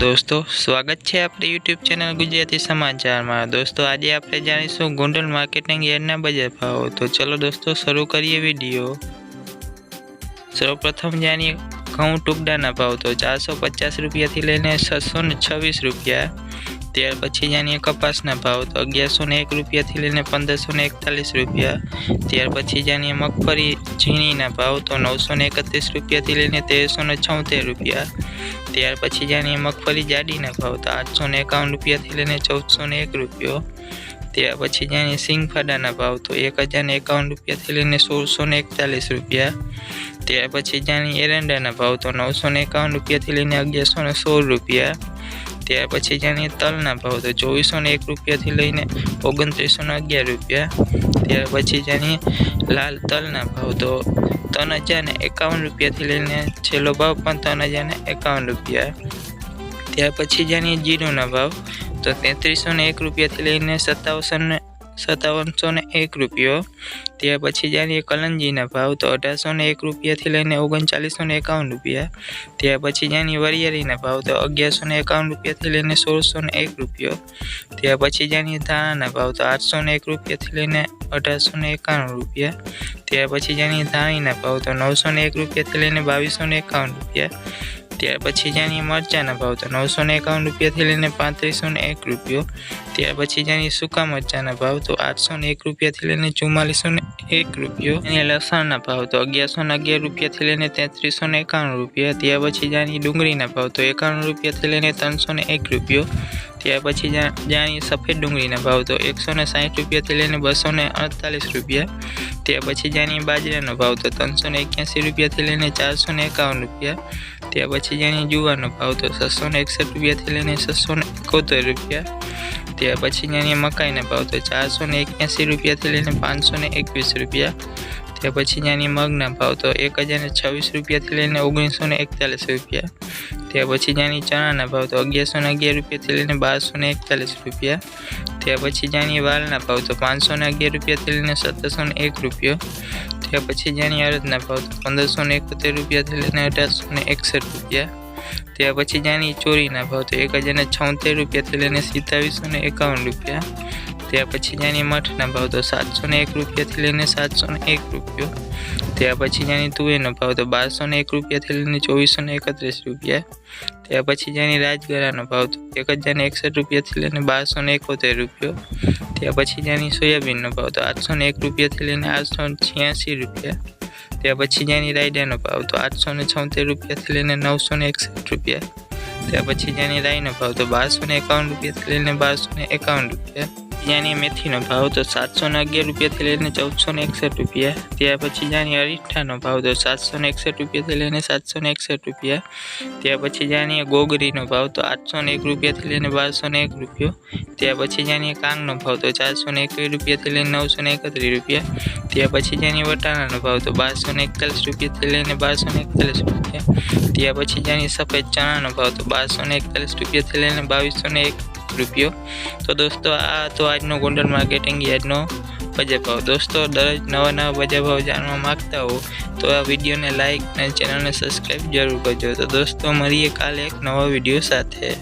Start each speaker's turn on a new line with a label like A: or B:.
A: દોસ્તો, સ્વાગત છે આપણી યુટ્યુબ ચેનલ ગુજરાતી સમાચારમાં. દોસ્તો, આજે આપણે જાણીશું ગોંડલ માર્કેટિંગ યાર્ડના બજાર ભાવો. તો ચલો દોસ્તો, શરૂ કરીએ વીડિયો. સૌપ્રથમ જાણીએ ઘઉં ટુકડાના ભાવ. તો ચારસો પચાસ રૂપિયાથી લઈને છસો ને છવ્વીસ રૂપિયા. ત્યાર પછી જાણીએ કપાસના ભાવ. તો અગિયારસો ને એક રૂપિયાથી લઈને પંદરસો ને એકતાલીસ રૂપિયા. ત્યાર પછી જાણીએ મગફળી, ઝીણીના ભાવ. તો નવસો ને એકત્રીસ રૂપિયાથી લઈને તેરસો ને છોતેર રૂપિયા. ત્યાર પછી જાણીએ મગફળી જાડીના ભાવ તો આઠસો ને એકાવન રૂપિયાથી લઈને ચૌદસો ને એક રૂપિયો. ત્યાર પછી જાણીએ સિંગફાડાના ભાવ તો એક હજાર એકાવન રૂપિયાથી લઈને સોળસો ને એકતાલીસ રૂપિયા. ત્યાર પછી જાણીએ એરંડાના ભાવ તો નવસો ને એકાવન રૂપિયાથી લઈને અગિયારસો ને સોળ રૂપિયા. ત્યાર પછી જાણીએ તલના ભાવ તો ચોવીસો ને એક રૂપિયાથી લઈને ઓગણત્રીસો ને અગિયાર રૂપિયા. ત્યાર પછી જાણીએ લાલ તલના ભાવ તો ત્રણ હજાર એકાવન રૂપિયાથી લઈને છેલ્લો ભાવ પણ ત્રણ હજાર એકાવન રૂપિયા. ત્યાર પછી જાણીએ જીરુના ભાવ. તો તેત્રીસો ને એક રૂપિયાથી લઈને સત્તાવસો ને સત્તાવનસો ને એક રૂપિયો. ત્યાર પછી જાણીએ કલંજીના ભાવ તો અઢારસો ને એક રૂપિયાથી લઈને ઓગણચાલીસો ને એકાવન રૂપિયા. ત્યાર પછી જાણીએ વરિયાળીના ભાવ તો અગિયારસો ને એકાવન રૂપિયાથી લઈને સોળસો ને એક રૂપિયો. ત્યાર પછી જાણીએ ધાણાના ભાવ તો આઠસો ને એક રૂપિયાથી લઈને અઢારસો ને એકાવન રૂપિયા. ત્યાર પછી જાણીએ ધાણીના ભાવ તો નવસો ને એક રૂપિયાથી લઈને બાવીસો ને એકાવન રૂપિયા. ત્યાર પછી જાણીએ મરચાંના ભાવ. તો નવસો ને એકાવન રૂપિયાથી લઈને પાંત્રીસો ને એક રૂપિયો. ત્યાર પછી જાણીએ સૂકા મરચાંના ભાવ. તો આઠસો ને એક રૂપિયાથી લઈને ચુમ્માલીસો ને એક રૂપિયો. અને લસણના ભાવ. તો અગિયારસો ને અગિયાર રૂપિયાથી લઈને તેત્રીસો ને એકાવન રૂપિયા. ત્યાર પછી જાણીએ ડુંગળીના ભાવ. તો એકાવન રૂપિયાથી લઈને ત્રણસો ને એક રૂપિયો. ત્યાર પછી જાણીએ સફેદ ડુંગળીના ભાવ. તો એકસો ને સાઠ રૂપિયાથી લઈને બસો ને અડતાલીસ રૂપિયા. ત્યાર પછી જાણીએ બાજરાનો ભાવ તો ત્રણસો ને એક્યાસી રૂપિયાથી લઈને ચારસો ને એકાવન રૂપિયા તે પછી જાણીએ જુવારનો ભાવ તો છસો ને એકસઠ રૂપિયાથી લઈને છસો ને એકોતેર રૂપિયા તે પછી જાણીએ મકાઈના ભાવ તો ચારસો ને એક્યાસી રૂપિયાથી લઈને પાંચસો ને એકવીસ રૂપિયા તે પછી જાણીએ મગના ભાવ તો એક હજાર ને છવ્વીસ રૂપિયાથી લઈને ઓગણીસો ને એકતાલીસ રૂપિયા તે પછી જાણીએ ચણાના ભાવ તો અગિયારસો ને અગિયાર રૂપિયાથી લઈને બારસો ને એકતાલીસ રૂપિયા ત્યાર પછી જાણીએ વાલના ભાવ તો પાંચસો ને અગિયાર રૂપિયાથી લઈને સત્તરસો ને એક રૂપિયો. ત્યાર પછી જાણીએ અડદના ભાવ તો પંદરસો ને એકોતેર રૂપિયાથી લઈને અઢારસો ને એકસઠ રૂપિયા. ત્યાર પછી જાણીએ ચોરીના ભાવ તો એક હજાર ને છોતેર રૂપિયાથી લઈને સિત્તાવીસો ને એકાવન રૂપિયા. ત્યાર પછી જાણીએ મઠના ભાવ તો સાતસો ને એક રૂપિયાથી લઈને સાતસો ને એક રૂપિયો. ત્યાર પછી જાણીએ તુવેરનો ભાવ તો બારસો ને એક રૂપિયાથી લઈને ચોવીસો ને એકત્રીસ રૂપિયા. ત્યાર પછી જેની રાજગરાનો ભાવ તો એક હજારને એકસઠ રૂપિયાથી લઈને બારસો ને એકોતેર રૂપિયો. ત્યાર પછી જેની સોયાબીનનો ભાવ તો આઠસો ને એક રૂપિયાથી લઈને આઠસો છ્યાસી રૂપિયા. ત્યાર પછી જેની રાયડાનો ભાવ તો આઠસો ને છોતેર રૂપિયાથી લઈને નવસો ને એકસઠ રૂપિયા. ત્યાર પછી જેની રાયનો ભાવ તો બારસો ને એકાવન રૂપિયાથી લઈને બારસો ને એકાવન રૂપિયા. જાણીએ મેથીનો ભાવ તો સાતસો ને અગિયાર રૂપિયાથી લઈને ચૌદસો ને એકસઠ રૂપિયા. ત્યાર પછી જાણીએ અરીઠાનો ભાવ તો સાતસો ને એકસઠ રૂપિયાથી લઈને સાતસો ને એકસઠ રૂપિયા. ત્યાર પછી જાણીએ ગોગરીનો ભાવ તો આઠસો ને એક રૂપિયાથી લઈને બારસો ને એક રૂપિયો. ત્યાર પછી જાણીએ કાંગનો ભાવ તો ચારસો ને એકવીસ રૂપિયાથી લઈને નવસો ને એકત્રીસ રૂપિયા. ત્યાર પછી જાણીએ વટાણાનો ભાવ તો બારસો ને એકતાલીસ રૂપિયાથી લઈને બારસો ને એકતાલીસ રૂપિયા. ત્યાર પછી જાણીએ સફેદ ચણાનો ભાવ તો બારસો ને એકતાલીસ રૂપિયાથી લઈને બાવીસો ને એક રૂપિયો. તો દોસ્તો, આ તો આજનો ગોંડલ માર્કેટિંગ યાર્ડનો બજાર ભાવ. દોસ્તો, દરરોજ નવા નવા બજાર ભાવ જાણવા માગતા હો, તો આ વિડીયોને લાઇક અને ચેનલને સબસ્ક્રાઈબ જરૂર કરજો. તો દોસ્તો, મળીએ કાલે એક નવા વીડિયો સાથે.